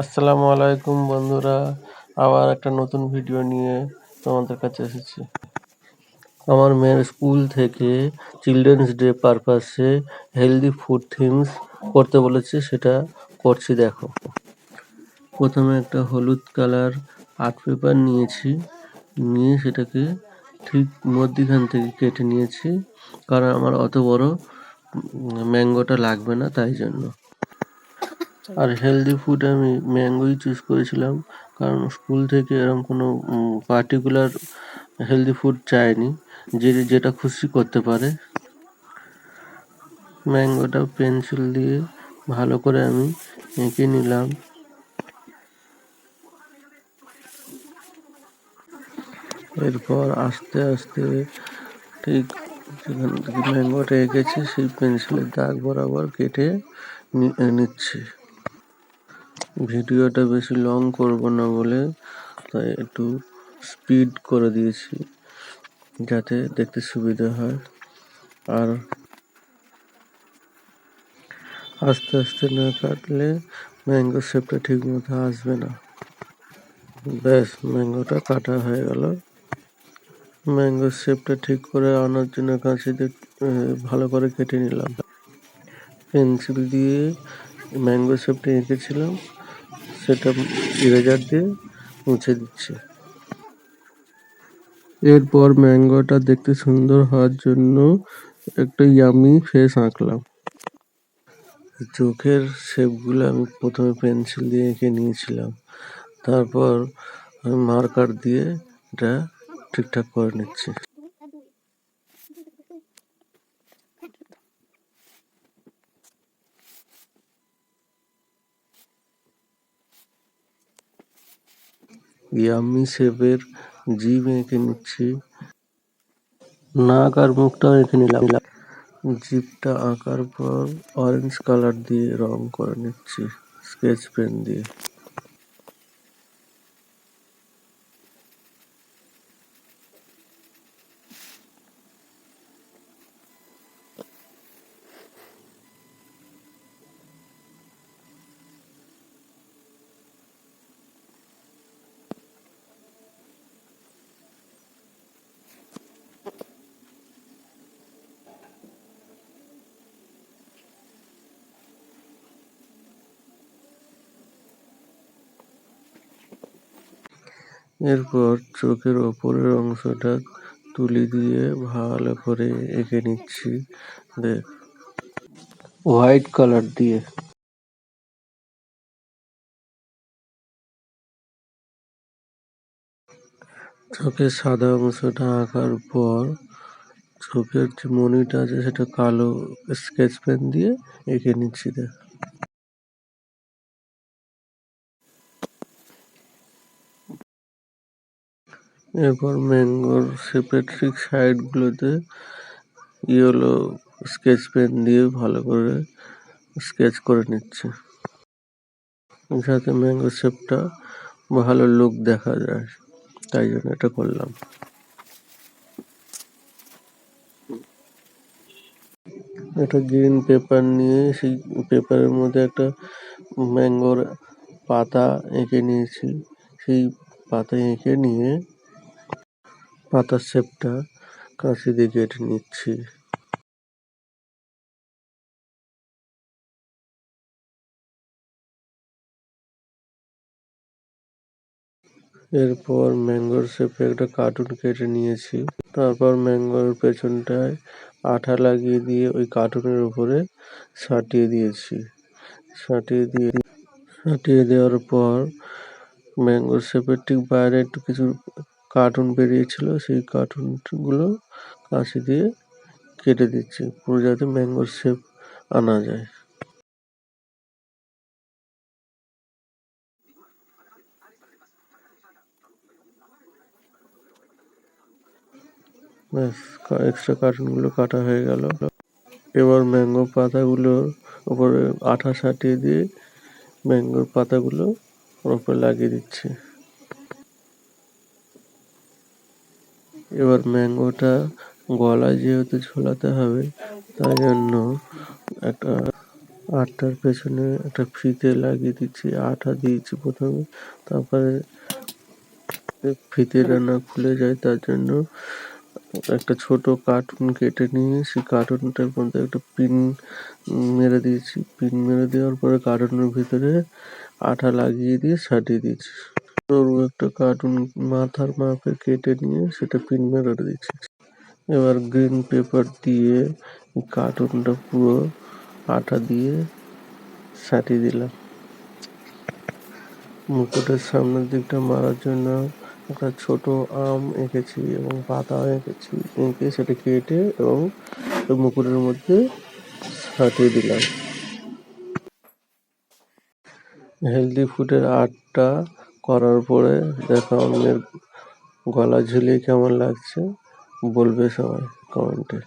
আসসালামু আলাইকুম বন্ধুরা, আবার একটা নতুন ভিডিও নিয়ে তোমাদের কাছে এসেছি। আমার মেয়ের স্কুল থেকে চিলড্রেন্স ডে পারপাসে হেলদি ফুড থিমস করতে বলেছে, সেটা করছি দেখো। প্রথমে একটা হলুদ কালার আর্ট পেপার নিয়েছি, নিয়ে সেটাকে ঠিক মধ্যিখান থেকে কেটে নিয়েছি, কারণ আমার অত বড় ম্যাঙ্গোটা লাগবে না, তাই জন্য। আর হেলদি ফুড আমি ম্যাঙ্গোই চুজ করেছিলাম, কারণ স্কুল থেকে এরকম কোনো পার্টিকুলার হেলদি ফুড চায়নি যে, যেটা খুশি করতে পারে। ম্যাঙ্গোটা পেন্সিল দিয়ে ভালো করে আমি এঁকে নিলাম। এরপর আস্তে আস্তে ঠিক যেখান থেকে ম্যাঙ্গোটা এঁকেছি, সেই পেন্সিলের দাগ বরাবর কেটে নিচ্ছি। ভিডিওটা বেশি লং করব না বলে তাই একটু স্পিড করে দিয়েছি, যাতে দেখতে সুবিধা হয়। আর আস্তে আস্তে না কাটলে ম্যাঙ্গো শেপটা ঠিক মতো আসবে না। ব্যাস ম্যাঙ্গোটা কাটা হয়ে গেল। ম্যাঙ্গো শেপটা ঠিক করে আনার জন্য কাঁচিতে ভালো করে কেটে নিলাম। পেন্সিল দিয়ে ম্যাঙ্গো শেপটা এঁকেছিলাম। সেটা ইরেজার দিয়ে মুছে দিচ্ছি। এরপর ম্যাঙ্গোটা দেখতে সুন্দর হওয়ার জন্য একটা ইয়ামি ফেস আঁকলাম। চোখের শেপগুলো আমি প্রথমে পেন্সিল দিয়ে এঁকে নিয়েছিলাম। তারপর আমি মার্কার দিয়ে এটা ঠিকঠাক করে নিচ্ছি। ইয়াম্মি শেপের জিভ এঁকে নিচ্ছি। নাক আর মুখটাও এঁকে নিলাম। জিভটা আঁকার পর অরেঞ্জ কালার দিয়ে রং করে নিচ্ছি স্কেচ পেন দিয়ে। এরপর চোখের ওপরের অংশটা তুলি দিয়ে ভালো করে এঁকে নিচ্ছি। দেখ। হোয়াইট কালার দিয়ে। চোখের সাদা অংশটা আঁকার পর চোখের যে মনিটা আছে সেটা কালো স্কেচ পেন দিয়ে এঁকে নিচ্ছি, দেখ। এরপর ম্যাঙ্গোর শেপের ঠিক সাইডগুলোতে ইয়েলো স্কেচ পেন দিয়ে ভালো করে স্কেচ করে নিচ্ছে। যাতে ম্যাঙ্গো শেপটা ভালো লুক দেখা যায়, তাই জন্য এটা করলাম। একটা গ্রিন পেপার নিয়ে সেই পেপারের মধ্যে একটা ম্যাঙ্গোর পাতা এঁকে নিয়েছি। সেই পাতা এঁকে নিয়ে পাতার শেপটা কাঁচি দিয়ে কেটে নিচ্ছি। এরপর ম্যাঙ্গোর শেপে একটা কার্টুন কেটে নিয়েছি। তারপর ম্যাঙ্গোর পেছনটায় আঠা লাগিয়ে দিয়ে ওই কার্টুনের উপরে সাটিয়ে দিয়েছি। সাটিয়ে দিয়ে সাটিয়ে দেওয়ার পর ম্যাঙ্গোর শেপের ঠিক বাইরে একটু কিছু কার্টুন বেরিয়েছিল, সেই কার্টুনগুলো কাঁচি দিয়ে কেটে দিচ্ছি, পুরো যাতে ম্যাঙ্গোর শেপ আনা যায়। ব্যাস এক্সট্রা কার্টুনগুলো কাটা হয়ে গেল। এবার ম্যাঙ্গো পাতাগুলোর উপরে আঠা সাটিয়ে দিয়ে ম্যাঙ্গোর পাতাগুলো ওর উপরে লাগিয়ে দিচ্ছি। এবার ম্যাঙ্গোটা গলায় যেহেতু ঝোলাতে হবে, তাই জন্য একটা আটটার পেছনে একটা ফিতে লাগিয়ে দিচ্ছি আঠা দিয়েছি প্রথমে, তারপরে ফিতেটা না খুলে যায়, তার জন্য একটা ছোট কার্টুন কেটে নিয়ে সেই কার্টুনটার মধ্যে একটা পিন মেরে দিয়েছি। পিন মেরে দেওয়ার পরে কার্টুনের ভিতরে আঠা লাগিয়ে দিয়ে সাটিয়ে দিয়েছি। সরু একটা কার্টুন মাথার মাপে কেটে নিয়ে সেটা পিন মেরে দিয়েছি এবার গ্রিন পেপার দিয়ে কার্টুনটা পুরো আটা দিয়ে সাটিয়ে দিলাম। মুকুটের সামনের দিকটা মারার জন্য একটা ছোট আম এঁকেছি এবং পাতা এঁকেছি, এঁকে সেটা কেটে এবং মুকুটের মধ্যে সাটিয়ে দিলাম। হেলদি ফুডের আর্টটা করার পরে দেখা অন্যের গলা ঝুলিয়ে কেমন লাগছে বলবে সবাই কমেন্টে